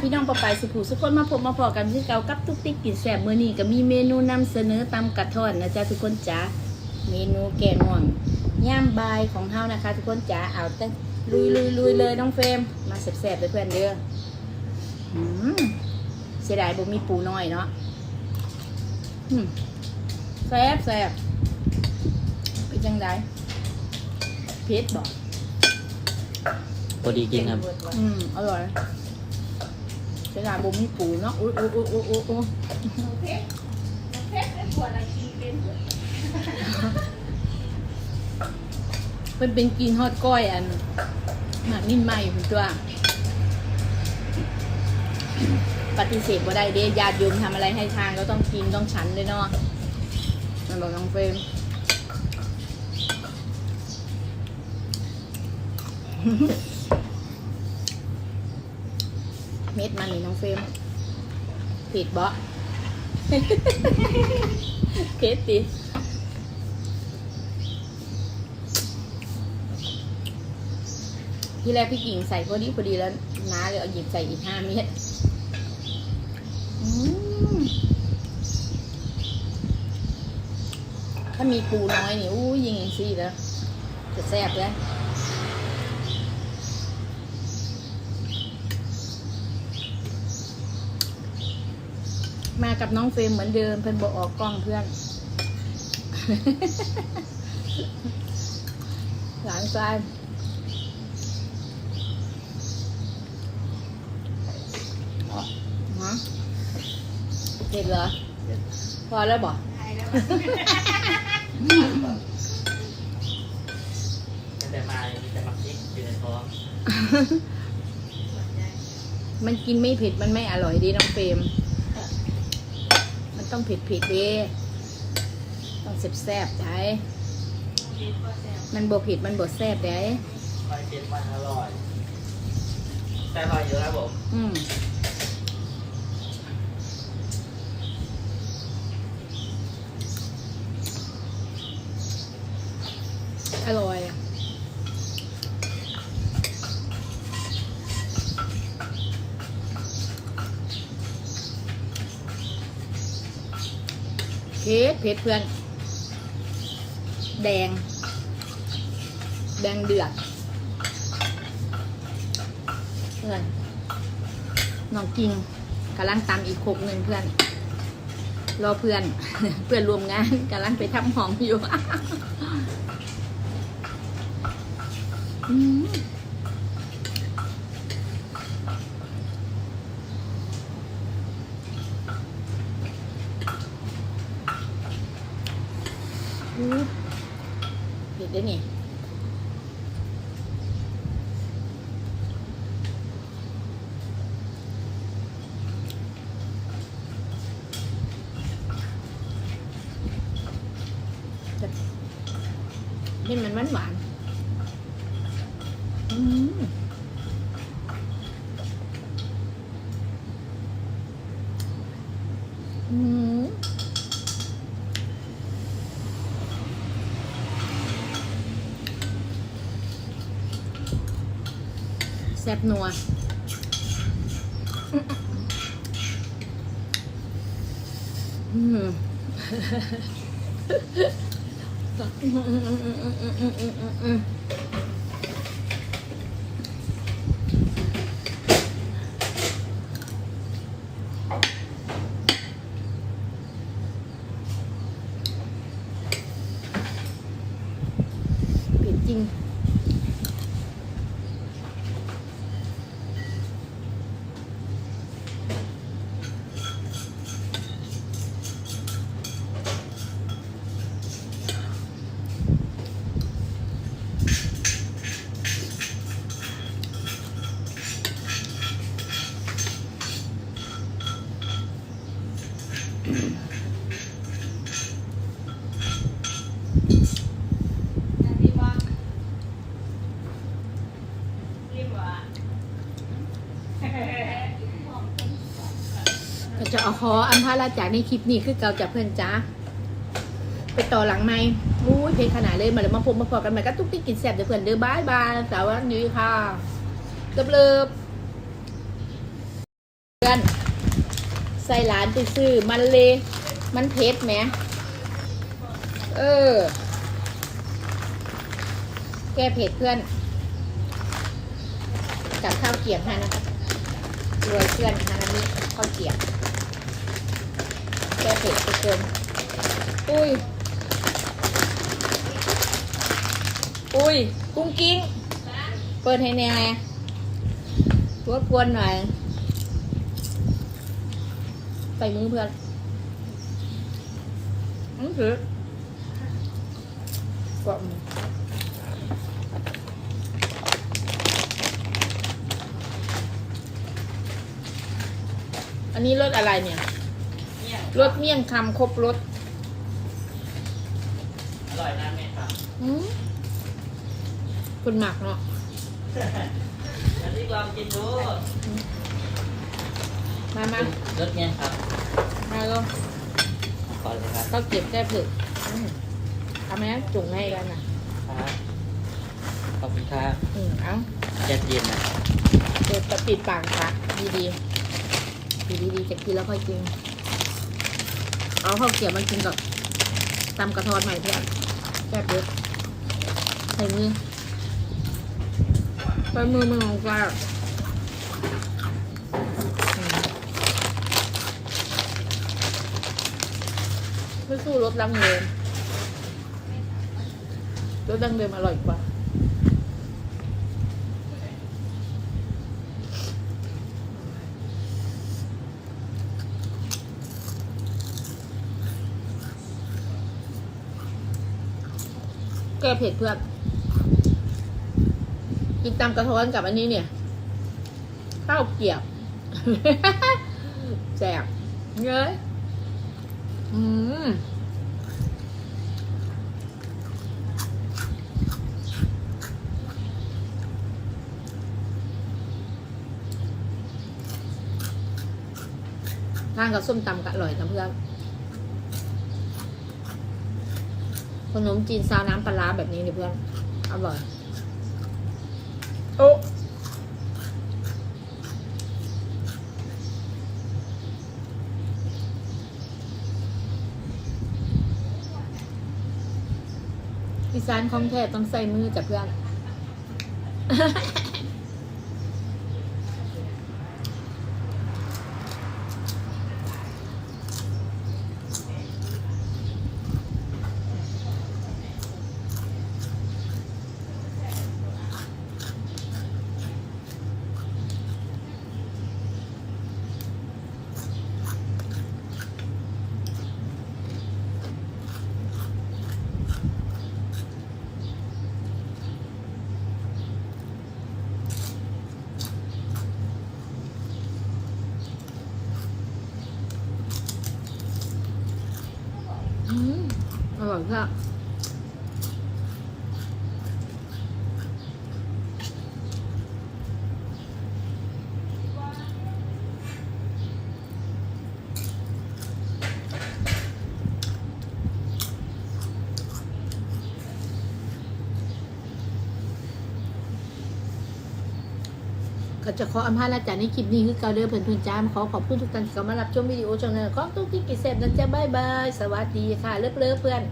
พี่น้องปะปายสุภูสุกคนมาพบมาพอกันที่เก่ากับทุกติ๊กกินแซ่บมื้อนี้ก็มีเมนูนำเสนอตำกระท่อนนะจ๊ะทุกคนจ๋าเมนูแกงม่วงย่ามบายของเฮานะคะ ทุกคนจ๋าเอาแต่ลุยลุยลุยเลยน้องเฟรมมาแซ่บๆเลยเพื่อนเด้ออืมเสียดายบ่มีปูน้อยเนาะอืมแซ่บแซ่บเป็นจังไดเผ็ดบ่พอดีกินครับ อืม อร่อย เวลาบ่มีปูเนาะอุ้ยอุ้ยอุ้ยอุ้ยอุ้ยอุ้ยมันเป็นกินฮอดก้อยอันหมากนิ่นใหม่คุณตัว ปฏิเสธว่าได้เด้ญาติโยมทำอะไรให้ทานก็ต้องกินต้องฉันเลยเนาะมันบอกน้องเฟรม เม็ดมันนี่น้องเฟรมผิดบ่เผ็ดดิที่แรกพี่กิ่งใส่พอดีพอดีแล้วน้าเลยเอาหยิบใส่อีกห้าเม็ดอืมถ้ามีปูน้อยนี่อู้ยิงอย่างซี่แล้วจะแซ่บเลย มากับน้องเฟรมเหมือนเดิมเพิ่นบอกออกกล้องเพื่อน หลานชายอ๋อฮะเจ็บเหรอ พอแล้วบอกแต่มามีแต่มักซิกอยู่ในท้องมันกินไม่เผ็ด มันไม่อร่อยดีน้องเฟรมมัน ต้องเผ็ดเผ็ดๆดีต้องแซ่บๆใจมันบ่เผ็ดมันบ่แซ่บได้คอยเช็ดมันอร่อยแต่อร่อยอยู่ครับผมอืมอร่อยอะ เผ็ดเผ็ดเพื่อน แดง แดงเดือดเพื่อนน้องกิงกำลังตำอีกคกหนึ่งเพื่อน รอเพื่อน เพื่อนรวมงานกำลังไปทำหอมอยู่ อืมอู้เผ็ดได้นี่เห็นมันหวานหวานอืม แซ่บนัวอืมปิดจริง ก็จะเอาขออันพาราจากในคลิปนี้คือเก่าจากเพื่อนจ้าไปต่อหลังไหมอู้ยเพลงขนาดเลยมาเลยมาพบมาพอกันใหม่ก็ตุ๊กติ๊กกินแซ่บเดี๋ยวเพื่อนเด้อบายบายสวัสดีค่ะเลิฟเพื่อน ใส่หลานไปซื้อ มันเลย มันเผ็ดไหม เออ แก้เผ็ดเพื่อน กับข้าวเกรียบฮานะรวยเพื่อนฮานามิข้าวเกรียบแก้เผ็ดไปเกินอุ้ย อุ้ย กุ้งกิ้ง เปิดให้แน่ไงรบกวนหน่อย ส่มือเพื่อนอือหือกว่ามืออันนี้รสอะไรเนี่ยเนี่ยรสเมี่ยงคำครบรสอร่อยนะแม่ครับอืมคุณหมักเนาะอันนี้ลองกินดู มามารสเนี่ยครับมาก็ขอเลยครับก็เก็บแก้เผ็ดอืมเอาไหมจุ่งให้กันนะครับขอบคุณครับอืมเอาแจ็ดเย็นนะเดี๋ยวจะปิดปากค่ะดีดีดีดีๆจะกินแล้วค่อยกิน เอาข้าวเกรี๊ยวมากินกับตำกระทอนใหม่เพื่อนแก้เผ็ดใส่มือใส่มือมือของกลางอืม ไม่สู้รสดังเดิมรสดังเดิมอร่อยกว่าแก้เผ็ดเพื่อนกินตำกระท้อนกับอันนี้เนี่ยข้าวเกรียบแซ่บเย้ย อืมทานกับส้มตำก็อร่อยนะเพื่อนขนมจีนซาวน้ำปลาร้าแบบนี้เนี่ยเพื่อน อร่อย อีสานของแท้ต้องใส่มือจ้ะเพื่อน อืมอร่อยค่ะก็ ก็จะขออำลาจากในคลิปนี้คือเกาเดินเพื่อนๆจ้ามขอขอบคุณทุกท่านที่เข้ามารับชมวิดีโอช่องนี้ของตุ๊กติ๊กกิเซฟนะจ๊ะบายบาย สวัสดีค่ะ เลิฟๆเพื่อน